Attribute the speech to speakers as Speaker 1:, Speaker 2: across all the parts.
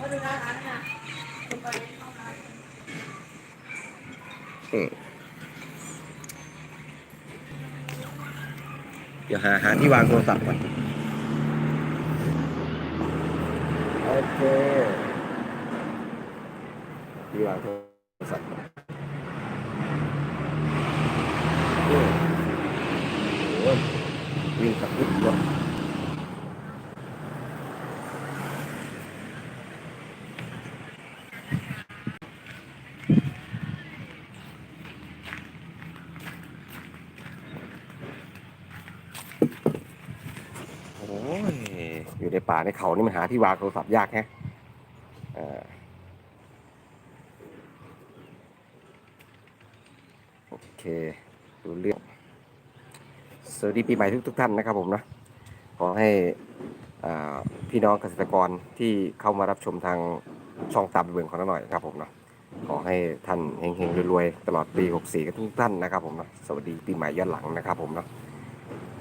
Speaker 1: อืมเดี๋ยวหาหาที่วางโทรศัพท์ก่อนโอเคที่วางโทรศัพท์ก่อนอืมโอ้ยวิ่งกับวิ่งรถ โอ้ย อยู่ในป่าในเขานี่มันหาที่วางโทรศัพท์ยากแฮะโอเค ดูเรื่องสวัสดีปีใหม่ทุกทุกท่านนะครับผมนะขอให้อ่าพี่น้องเกษตรกรที่เข้ามารับชมทางช่องตามเบืองของเราหน่อยครับผมเนาะขอให้ท่านเฮงๆรวยๆตลอดปี 64 กันทุกท่านนะครับผมนะสวัสดีปีใหม่ย้อนหลังนะครับผมเนาะ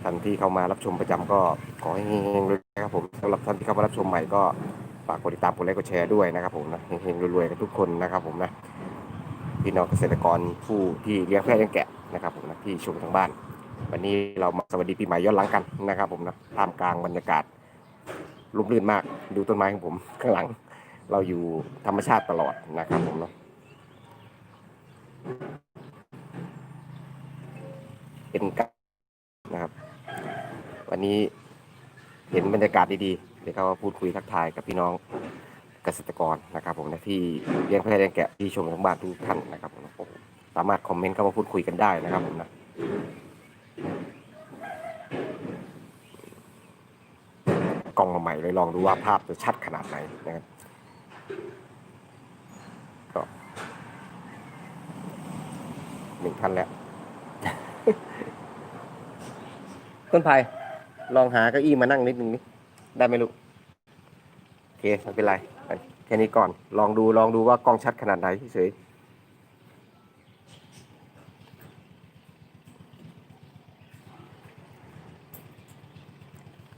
Speaker 1: ท่านที่เข้ามารับชมประจำก็ขอให้เฮงๆรวยๆครับผมสำหรับท่านที่เข้ามารับชมใหม่ก็ฝากกดติดตามกดไลค์กดแชร์ด้วยนะครับผมนะเฮงๆรวยๆกันทุกคนนะครับผมนะพี่น้องเกษตรกรผู้ที่เลี้ยงแพะเลี้ยงแกะนะครับผมนะที่ชมทางบ้าน วันนี้เรามาสวัสดีปีใหม่ย้อนหลังกันนะครับผมนะท่ามกลางบรรยากาศร่มรื่นมากดูต้นไม้ของผมข้างหลัง เราอยู่ธรรมชาติตลอดนะครับผมเนาะเป็นการ วันนี้เห็นบรรยากาศดีๆเดี๋ยวเขาพูดคุยทักทายกับพี่น้องเกษตรกรนะครับ ผมนะที่เลี้ยงแพะเลี้ยงแกะที่ชมทั้งบ้านทุกท่านนะครับผมสามารถคอมเมนต์เข้ามาพูดคุยกันได้นะครับผมนะกล้องมาใหม่เลยลองดูว่าภาพจะชัดขนาดไหนนะครับก็หนึ่งท่านแล้ว ต้นไผ่ ลองหาเก้าอี้มานั่งนิดนึงนี่ได้ไหมลูกโอเคไม่เป็นไรไปแค่นี้ก่อน ลองดูลองดูว่ากล้องชัดขนาดไหนเฉย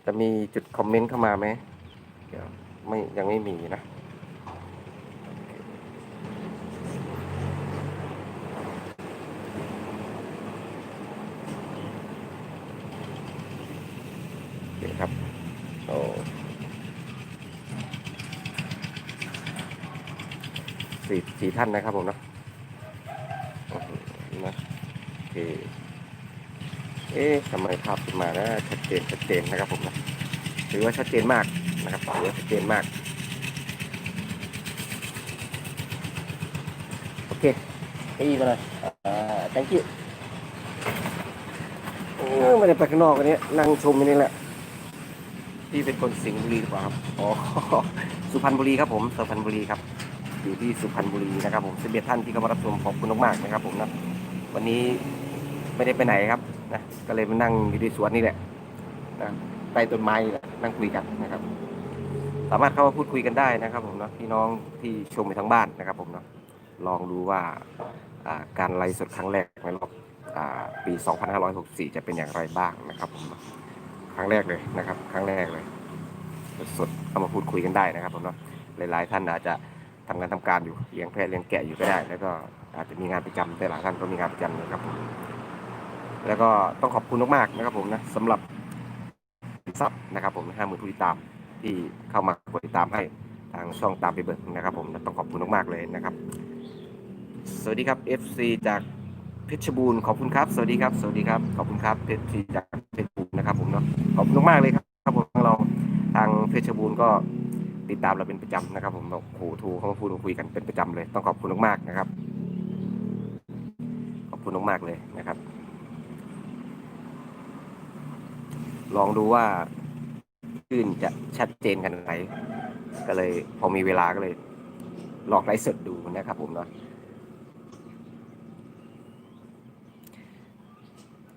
Speaker 1: จะมีจุดคอมเมนต์เข้ามาไหมเดี๋ยวไม่ยังไม่มีนะ โอเคครับโอ้สี่สี่ ท่านนะครับผมเนาะนะโอเคเอ๊ะทำไมภาพขึ้นมานะชัดเจนชัดเจนนะครับผมนะถือว่าชัดเจนมากนะครับถือว่าชัดเจนมากโอเคให้อีกมาเลยอ่า thank you ไม่ได้ไปข้างนอกวันนี้นั่งชมอยู่นี่แหละพี่เป็นคนสิงห์บุรีหรือเปล่าครับอ๋อสุพรรณบุรีครับผมสุพรรณบุรีครับ อยู่ที่สุพรรณบุรีนะครับผมสิบเอ็ดท่านที่เข้ามารับชมขอบคุณมากๆนะครับ ผมนะวันนี้ไม่ได้ไปไหนครับนะก็เลยมานั่งอยู่ที่สวนนี่แหละนะใต้ต้นไม้นั่งคุยกันนะครับ สามารถเข้ามาพูดคุยกันได้นะครับ ผมเนาะพี่น้องที่ชมไปทั้งบ้านนะครับ ผมเนาะลองดูว่าการไลฟ์สดครั้งแรกในรอบอ่าปี 2564 จะเป็นอย่างไรบ้างนะครับผมครั้งแรกเลยนะครับ ครั้งแรกเลย สดเข้ามาพูดคุยกันได้นะครับผมเนาะหลายๆท่านอาจจะ ทำงานทำการอยู่เลี้ยงแพะเลี้ยงแกะอยู่ก็ได้ แล้วก็อาจจะมีงานประจำแต่หลายท่านก็มีงานประจำนะครับผมแล้วก็ต้องขอบคุณมากๆนะครับผมนะสำหรับซับนะครับผมห้าหมื่นผู้ติดตามที่เข้ามากดติดตามให้ทางช่องตามไปเบิร์นะครับ ผมต้องขอบคุณมากๆเลยนะครับ สวัสดีครับ FC จากเพชรบูรณ์ขอบคุณครับ สวัสดีครับ สวัสดีครับ ขอบคุณครับเพชรจากเพชรบูรณ์นะครับผมเนาะขอบคุณมากๆเลยครับครับผมทางเราทางเพชรบูรณ์ก็ ติดตามเราเป็นประจำนะครับ ผมโอ้โหโทรเข้ามาพูดมาคุยกันเป็นประจำเลย ต้องขอบคุณมากๆนะครับ ขอบคุณมากๆเลยนะครับ ลองดูว่าคลื่นจะชัดเจนขนาดไหนก็เลยพอมีเวลาก็เลย ลองไลฟ์สดดูนะครับ ผมเนาะ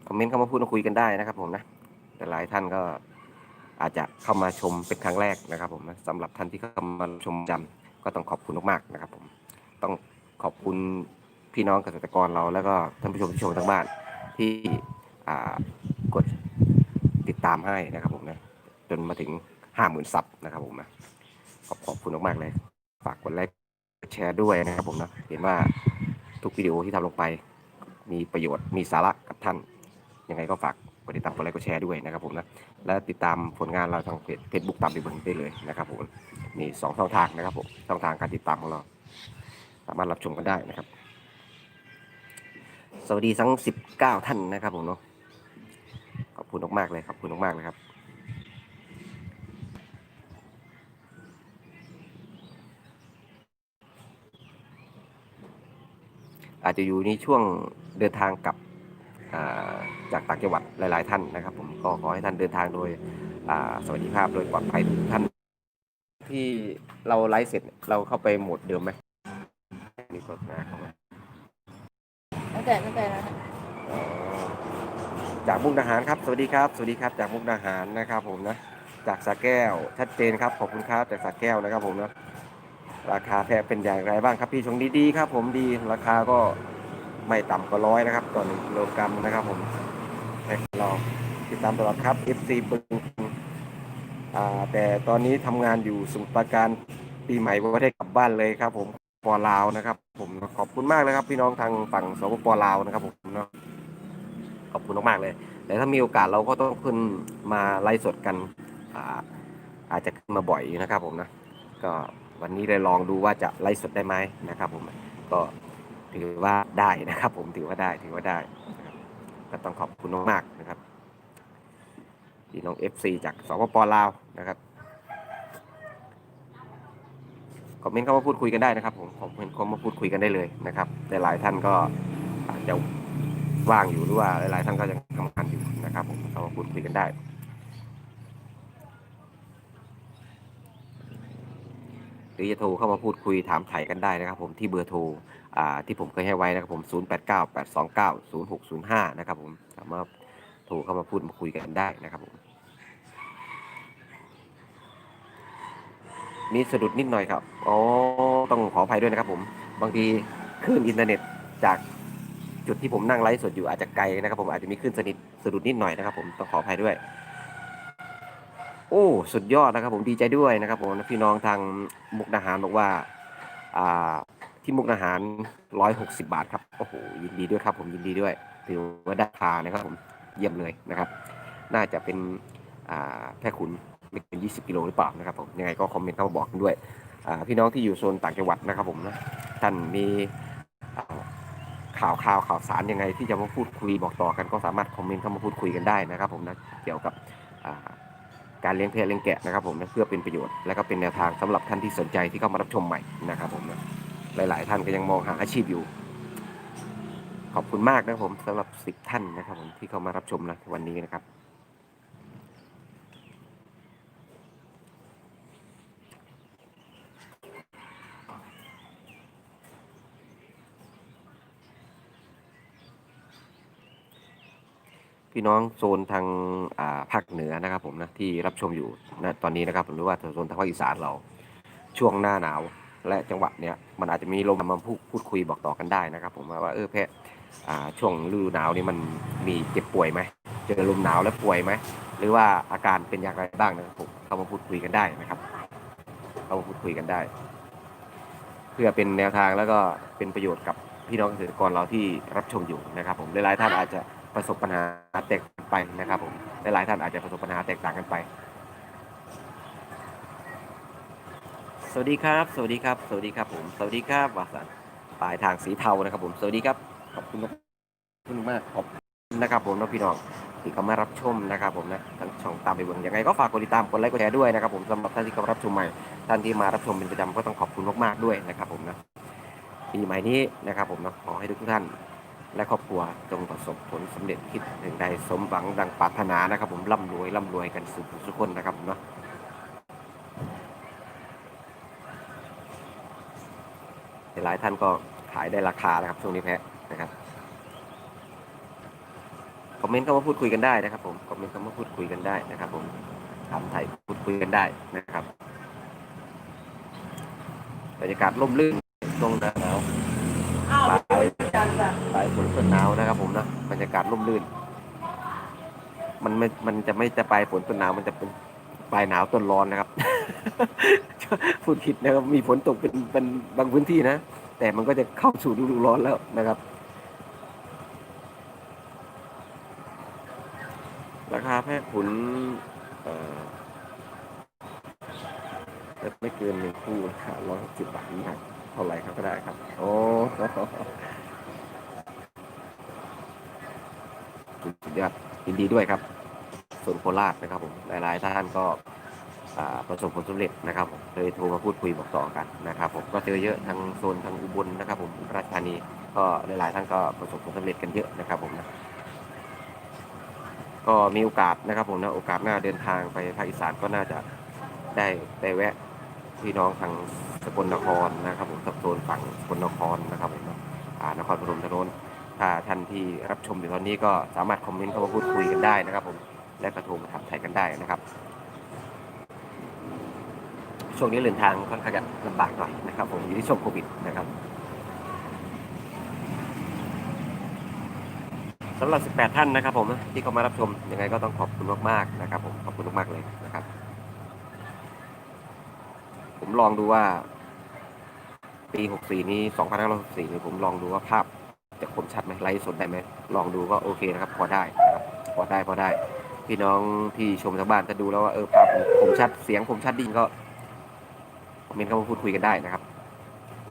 Speaker 1: คอมเมนต์เข้ามาพูดมาคุยกันได้นะครับ ผมนะแต่หลายท่านก็ อาจจะเข้ามาชมเป็นครั้งแรกนะครับผมสำหรับท่านที่เข้ามาชมจำก็ต้องขอบคุณมากๆนะครับผมต้องขอบคุณพี่น้องเกษตรกรเราแล้วก็ท่านผู้ชมที่ชมทางบ้านที่กดติดตามให้นะครับผมนะจนมาถึงห้าหมื่นซับนะครับผมนะขอบขอบคุณมากๆเลย ฝากกดไลค์แชร์ด้วยนะครับผมนะเห็นว่าทุกวิดีโอที่ทำลงไป มีประโยชน์มีสาระกับท่านยังไงก็ฝาก กดติดตามกดไลค์กดแชร์ด้วยนะครับผมนะและติดตามผลงานเราทางเพจเฟซบุ๊กตามไปบิ่งได้เลยนะครับผมมีสองช่องทางนะครับผมช่องทางการติดตามของเรา สามารถรับชมกันได้นะครับ สวัสดีทั้ง 19 ท่านนะครับผมเนาะขอบคุณมากๆเลยขอบคุณมากๆเลยครับอาจจะอยู่ในช่วงเดินทางกลับ จากต่างจังหวัดหลาย ๆ ท่านนะครับ ผมก็ขอให้ท่านเดินทางโดยอ่าสวัสดิภาพโดยปลอดภัยทุกท่าน ที่เราไลฟ์เสร็จเราเข้าไปโหมดเดิมไหมนี่ก็นะเข้ามา
Speaker 2: ตั้งแต่ตั้งแต่นั้น
Speaker 1: อ๋อจากมุกดาหารครับ สวัสดีครับ สวัสดีครับ จากมุกดาหารนะครับ ผมนะ จากสระแก้ว ชัดเจนครับ ขอบคุณครับ จากสระแก้วนะครับ ผมนะ ราคาแพะเป็นอย่างไรบ้างครับพี่ชงดีๆครับ ผมดี ราคาก็ ไม่ต่ำกว่าร้อยนะครับต่อหนึ่งกิโลกรัมนะครับผมแพะเราติดตามตลอดครับ FC บึงอ่าแต่ตอนนี้ทำงานอยู่สมุทรปราการปีใหม่ว่าได้กลับบ้านเลยครับ ผมปอลาวนะครับ ผมขอบคุณมากเลยครับ พี่น้องทางฝั่งสปปลาวนะครับผมเนาะขอบคุณมากๆเลย แต่ถ้ามีโอกาสเราก็ต้องขึ้นมาไลฟ์สดกันอาอาจจะขึ้นมาบ่อยนะครับผมนะ ก็วันนี้เลยลองดูว่าจะไลฟ์สดได้ไหมนะครับผม ก็ ถือว่าได้นะครับ ผมถือว่าได้ถือว่าได้ก็ต้องขอบคุณมากๆนะครับพี่น้อง FC จากสปปลาวนะครับคอมเมนต์เข้ามาพูดคุยกันได้นะครับผมคอมเมนต์เข้ามาพูดคุยกันได้เลยนะครับแต่หลายท่านก็อาจจะว่างอยู่หรือว่าหลายๆท่านก็ยังทำงานอยู่นะครับผมเข้ามาพูดคุยกันได้หรือจะโทรเข้ามาพูดคุยถามไถ่กันได้นะครับ ผมที่เบอร์โทร ที่ผมเคยให้ไว้นะครับผม 0 8 9 8 2 9 0 6 0 5 นะครับผมสามารถโทรเข้ามาพูดมาคุยกันได้นะครับผม มีสะดุดนิดหน่อยครับอ๋อต้องขออภัยด้วยนะครับผม บางทีคลื่นอินเทอร์เน็ตจากจุดที่ผมนั่งไลฟ์สดอยู่อาจจะไกลนะครับผมอาจจะมีคลื่นสนิทสะดุดนิดหน่อยนะครับผมต้องขออภัยด้วย โอ้ สุดยอดนะครับผมดีใจด้วยนะครับผมพี่น้องทางมุกดาหารบอกว่าอ่า ที่มุกดาหารร้อยหกสิบาทครับ โอ้โห ยินดีด้วยครับผมยินดีด้วย ถือว่าได้รานะครับผม เยี่ยมเลยนะครับ น่าจะเป็นแพร่ขุนไม่เกินยี่สิบกิโลหรือเปล่านะครับผม ยังไงก็คอมเมนต์เข้ามาบอกกันด้วย พี่น้องที่อยู่โซนต่างจังหวัดนะครับผมนะท่านมีข่าวข่าวข่าวสารยังไงที่จะมาพูดคุยบอกต่อกันก็สามารถคอมเมนต์เข้ามาพูดคุยกันได้นะครับ ผมนะเกี่ยวกับการเลี้ยงแพะเลี้ยงแกะนะครับผมนะเพื่อเป็นประโยชน์และก็เป็นแนวทางสำหรับท่านที่สนใจที่เข้ามารับชมใหม่นะครับผมนะ หลาย ๆ ท่านก็ยังมองหาอาชีพอยู่ ขอบคุณมากนะครับผมสำหรับสิบท่านนะครับผมที่เข้ามารับชมนะวันนี้นะครับ พี่น้องโซนทางาภาคเหนือนะครับผมนะที่รับชมอยู่นะตอนนี้นะครับหรือว่าโซนทางภาคอีสานเราช่วงหน้าหนาว และจังหวะเนี้ยมันอาจจะมีลมมาพูดพูดคุยบอกต่อกันได้นะครับ ผมว่าเออแพะอ่ช่วงฤดูหนาวนี่มันมีเจ็บป่วยไหมเจอลมหนาวแล้วป่วยไหมหรือว่าอาการเป็นอย่างไรบ้างนะครับผมเข้ามาพูดคุยกันได้นะครับ เข้ามาพูดคุยกันได้ เพื่อเป็นแนวทางแล้วก็เป็นประโยชน์กับพี่น้องเกษตรกรเราที่รับชมอยู่นะครับ ผมหลายๆท่านอาจจะประสบปัญหาแตกไปนะครับ ผมหลายๆท่านอาจจะประสบปัญหาแตกต่างกันไป สวัสดีครับ สวัสดีครับ สวัสดีครับผม สวัสดีครับวาสันปลายทางสีเทานะครับผม สวัสดีครับ ขอบคุณมากขอบคุณมากขอบคุณนะครับผมน้องพี่น้องที่เข้ามารับชมนะครับผมนะทั้งช่องตามไปเบิ่งยังไงก็ฝากกดติดตามกดไลค์กดแชร์ด้วยนะครับผมสำหรับท่านที่เข้ารับชมใหม่ ท่านที่มารับชมเป็นประจำก็ต้องขอบคุณมากๆด้วยนะครับผมนะปีใหม่นี้นะครับผมนะขอให้ทุกท่าน และครอบครัวจงประสบผลสำเร็จคิดถึงใดสมหวังดังปรารถนานะครับผมร่ำรวยร่ำรวยกันสุขทุกคนนะครับผมเนาะ หลายท่านก็ขายได้ราคานะครับช่วงนี้แพะนะครับคอมเมนต์เข้ามาพูดคุยกันได้นะครับ ผมคอมเมนต์เข้ามาพูดคุยกันได้นะครับ ผมถามไทยพูดคุยกันได้นะครับบรรยากาศร่มรื่นช่วงหน้าหนาว
Speaker 2: อ้าวจันจ้ะ
Speaker 1: ปลายฝนต้นหนาวนะครับ ผมนะบรรยากาศร่มรื่น มันไม่มันจะไม่จะปลายฝนต้นหนาวมันจะเป็น ปลายหนาวต้นร้อนนะครับ พูดผิดนะครับมีฝนตกเป็นเป็นบางพื้นที่นะ แต่มันก็จะเข้าสู่ฤดูร้อนแล้วนะครับ ราคาแพะขุนไม่เกินหนึ่งคู่ราคาร้อยหกสิบบาทนะเท่าไหร่ครับก็ได้ครับ โอ้สุดยอดยินดีด้วยครับ ส่วนโคราชนะครับผมหลายๆท่านก็ประสบผลสำเร็จนะครับผมเลยโทรมาพูดคุยบอกต่อกันนะครับ ผมก็เจอเยอะทางโซนทางอุบลนะครับ ผมราชธานีก็หลายๆท่านก็ประสบผลสำเร็จกันเยอะนะครับ ผมนะก็มีโอกาสนะครับ ผมนะโอกาสหน้าเดินทางไปภาคอีสานก็น่าจะได้ได้แวะพี่น้องทางสกลนครนะครับ ผมโซนฝั่งสกลนครนะครับผมนะนครพนมทางโน้นถ้าท่านที่รับชมอยู่ตอนนี้ก็สามารถคอมเมนต์เข้ามาพูดคุยกันได้นะครับผม และกระโทรมาถามไทยกันได้นะครับ ช่วงนี้เดินทางค่อนข้างจะลำบากหน่อยนะครับ ผมอยู่ที่ช่วงโควิดนะครับสำหรับ 18 ท่านนะครับ ผมที่เข้ามารับชมยังไงก็ต้องขอบคุณมากๆนะครับ ผมขอบคุณมากๆเลยนะครับ ผมลองดูว่า ปี 64 นี้ 2564นี้ผมลองดูว่าภาพจะคมชัดไหมไลฟ์สดได้ไหมลองดูก็โอเคนะครับ พอได้นะครับพอได้พอได้ พี่น้องที่ชมทางบ้านจะดูแล้วว่าเออภาพคมชัดเสียงคมชัดดีก็คอมเมนต์เข้ามาพูดคุยกันได้นะครับ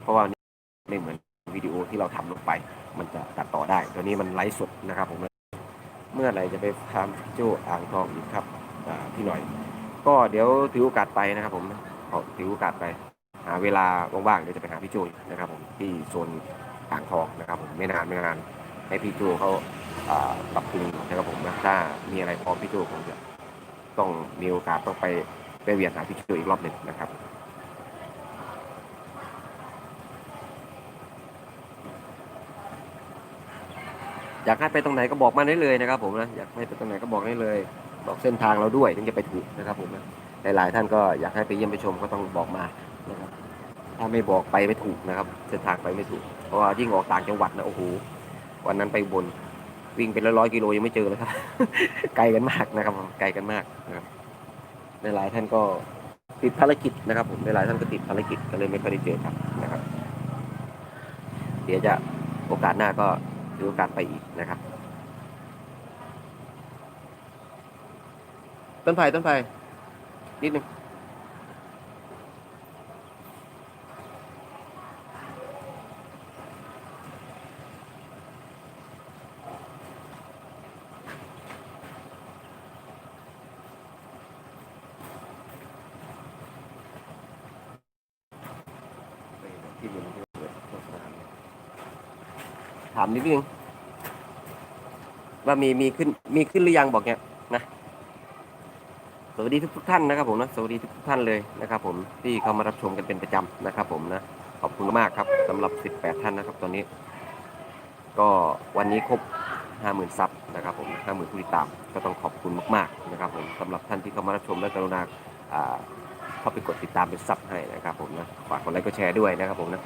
Speaker 1: เพราะว่าไม่เหมือนวิดีโอที่เราทำลงไป มันจะตัดต่อได้ ตัวนี้มันไลฟ์สดนะครับ ผมเมื่อไหร่จะไปทำโจ้อ่างทองอีกครับพี่หน่อย ก็เดี๋ยวถือโอกาสไปนะครับ ผมขอถือโอกาสไป หาเวลาว่างๆเดี๋ยวจะไปหาพี่โจยนะครับ ผมที่โซนอ่างทองนะครับ ผมไม่นานไม่นานให้พี่โจเขา ปรับปรุงนะครับผมนะถ้ามีอะไรพร้อมพี่โจคงจะต้องมีโอกาสต้องไปไปเวียนหาพี่โจอีกรอบหนึ่งนะครับอยากให้ไปตรงไหนก็บอกมาได้เลยนะครับ ผมนะอยากให้ไปตรงไหนก็บอกได้เลย บอกเส้นทางเราด้วยถึงจะไปถูกนะครับ ผมนะหลายๆท่านก็อยากให้ไปเยี่ยมไปชมก็ต้องบอกมานะครับ ถ้าไม่บอกไปไม่ถูกนะครับ เส้นทางไปไม่ถูกเพราะว่ายิ่งออกต่างจังหวัดนะโอ้โหวันนั้นไปบน วิ่งเป็นร้อยๆกิโลยังไม่เจอเลยครับ ไกลกันมากนะครับไกลกันมากนะครับหลายท่านก็ติดภารกิจนะครับ ผมหลายท่านก็ติดภารกิจก็เลยไม่ค่อยได้เจอครับนะครับ เดี๋ยวจะโอกาสหน้าก็ถือโอกาสไปอีกนะครับ ต้นไผ่ต้นไผ่นิดนึง ที่ดินที่เปิดโฆษณาเนี่ยถามนิดนึง ว่ามีมีขึ้นมีขึ้นหรือยังบอกเนี่ยนะสวัสดีทุกทุกท่านนะครับผมนะสวัสดีทุกทุกท่านเลยนะครับ ผมที่เข้ามารับชมกันเป็นประจำนะครับ ผมนะขอบคุณมากครับสำหรับ 18 ท่านนะครับ ตอนนี้ ก็วันนี้ครบ 50,000ซับนะครับผม50,000ผู้ติดตามก็ต้องขอบคุณมากๆนะครับ ผมสำหรับท่านที่เข้ามารับชมและกรุณาอ่าเข้าไปกดติดตามเป็นซับให้นะครับ ผมนะฝากกดไลค์กดแชร์ด้วยนะครับ ผมนะ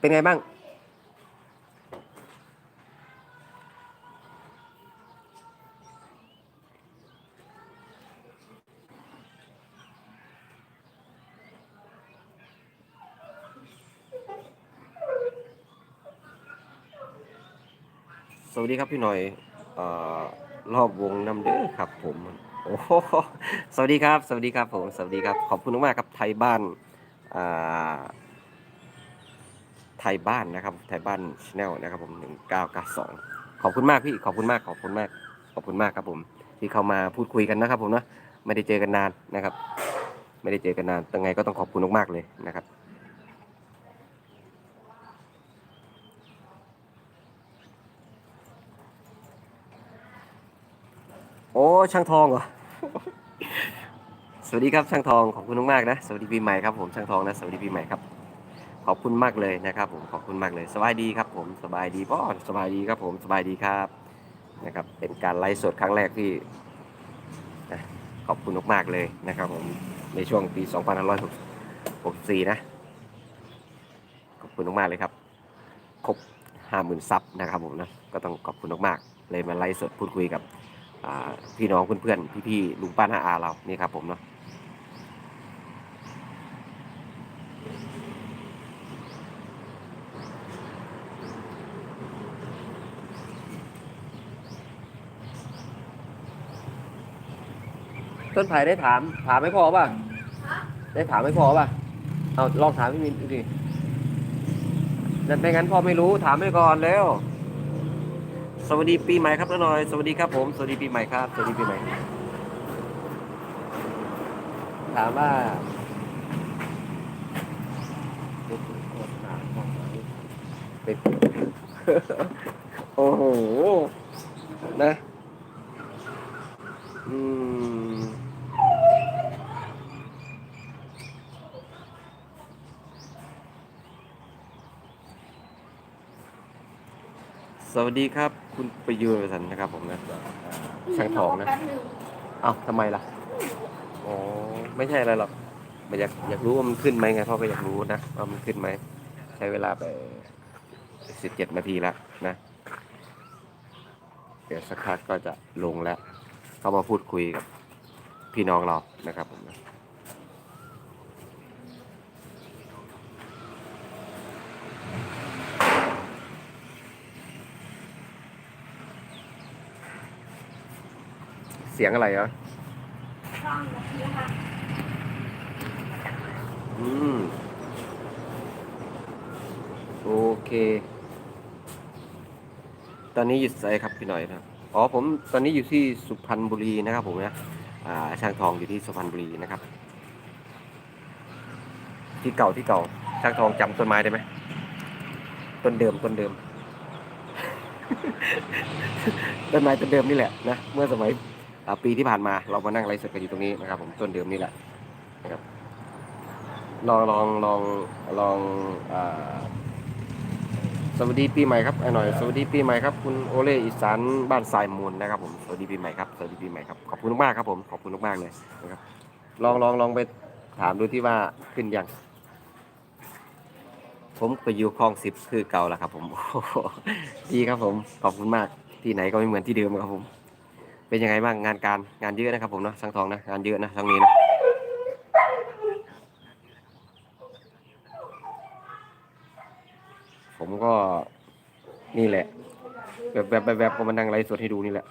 Speaker 1: เป็นไงบ้าง วัสดีครับพี่หน่อยเอ่อรอบวงน้ำเด้อครับ ผมโอ้โหสวัสดีครับ สวัสดีครับผมสวัสดีครับ ขอบคุณมากครับไทยบ้านไทยบ้านนะครับ ไทยบ้านชแนลนะครับผมหนึ่งเก้าเก้าสองขอบคุณมากพี่ขอบคุณมากขอบคุณมากขอบคุณมากครับผมที่เข้ามาพูดคุยกันนะครับผมนะไม่ได้เจอกันนานนะครับ ไม่ได้เจอกันนานยังไงก็ต้องขอบคุณมากๆเลยนะครับ อ้ช่างทองเหรอ สวัสดีครับช่างทองขอบคุณมากๆนะ สวัสดีปีใหม่ครับผมช่างทองนะ สวัสดีปีใหม่ครับ ขอบคุณมากเลยนะครับ ผมขอบคุณมากเลย สบายดีครับ ผมสบายดีป้อสบายดีครับผมสบายดีครับนะครับ เป็นการไลฟ์สดครั้งแรกที่นะขอบคุณมากๆเลยนะครับ ผมในช่วงปี 2564 นะ ขอบคุณมากๆเลยครับครบ50,000ซับนะครับผมนะก็ต้องขอบคุณมากๆเลยมาไลฟ์สดพูดคุยกับ พี่น้องเพื่อนๆพี่ๆลุงป้าน้าอาเรานี่ครับผมเนาะต้นไผ่ได้ถาม ถามไม่พอป่ะได้ถามไม่พอป่ะเอาลองถามพี่มินดูดินั่นไม่งั้นพ่อไม่รู้ถามไม่ก่อนแล้ว สวัสดีปีใหม่ครับน้าหน่อย สวัสดีครับผม สวัสดีปีใหม่ครับ สวัสดีปีใหม่ ถามว่าโอ้โห นะ อืม สวัสดีครับ คุณประยูรสันนะครับผมนะช่างทองนะ
Speaker 2: แป๊บนึง
Speaker 1: เอ้าทำไมล่ะอ๋อไม่ใช่อะไรหรอกมันอยากอยากรู้ว่ามันขึ้นไหมไงพ่อก็อยากรู้นะว่ามันขึ้นไหมใช้เวลาไปสิบเจ็ดนาทีแล้วนะ เดี๋ยวสักพักก็จะลงแล้ว เข้ามาพูดคุยกับพี่น้องเรานะครับผมนะ สียงอะไรเหรอ
Speaker 2: อื
Speaker 1: ม โอเค ตอนนี้อยู่ไสครับพี่หน่อยครับ อ๋อผมตอนนี้อยู่ที่สุพรรณบุรีนะครับผมนะ อ่า ช่างทองอยู่ที่สุพรรณบุรีนะครับ ที่เก่าที่เก่า ช่างทองจำต้นไม้ได้ไหม ต้นเดิมต้นเดิม ต้นไม้ต้นเดิมนี่แหละนะ เมื่อสมัย ปีที่ผ่านมาเรามานั่งไลฟ์สดกันอยู่ตรงนี้นะครับ ผมต้นเดิมนี่แหละนะครับลองลองลองลองอสวัสดีปีใหม่ครับไอ้หน่อยสวัสดีปีใหม่ครับคุณโอเล่อีสานบ้านทรายมูลนะครับผมสวัสดีปีใหม่ครับสวัสดีปีใหม่ครับขอบคุณมากครับผมขอบคุณมากๆเลยนะครับ ลองลองลองไปถามดูที่ว่าขึ้นยังผมไปอยู่คลองสิบคือเก่าแล้วครับ ผมดีครับผมขอบคุณมากที่ไหนก็ไม่เหมือนที่เดิมครับผม เป็นยังไงบ้างงานการงานเยอะนะครับผมเนาะสังทองนะงานเยอะนะทั้งนี้นะผมก็นี่แหละ แบบแบบแบบแบบก็มานั่งไลฟ์สดให้ดูนี่แหละ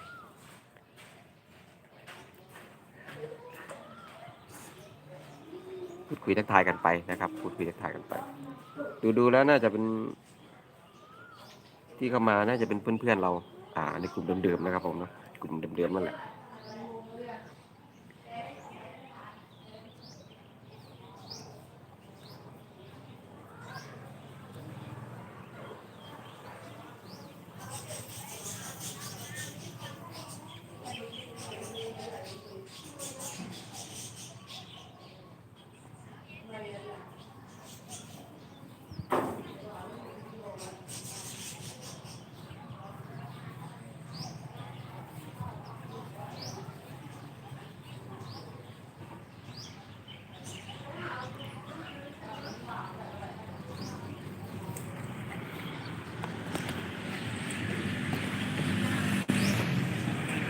Speaker 1: พูดคุยทักทายกันไปนะครับพูดคุยทักทายกันไป ดูดูแล้วน่าจะเป็น ที่เข้ามาน่าจะเป็นเพื่อนๆเรา อ่าในกลุ่มเดิมๆนะครับผมเนาะ กลุ่มเดิมๆนั่นแหละ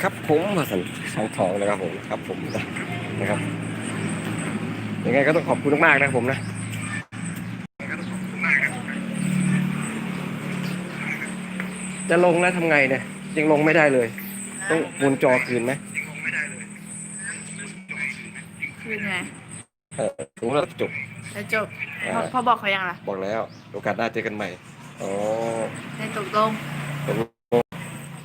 Speaker 1: ครับผมมาสันสังทองนะครับผมครับผมนะครับยังไงก็ต้องขอบคุณมากๆนะครับผมนะจะลงแล้วทำไงเนี่ยยังลงไม่ได้เลย ต้องหมุนจอคืนไหม
Speaker 2: คือไง
Speaker 1: เออถึงแล้วจบ
Speaker 2: แล้วจบพอพอบอกเขายังล่ะ
Speaker 1: บอกแล้ว โอกาสหน้าเจอกันใหม่อ๋อ
Speaker 2: ในตกลง
Speaker 1: ตก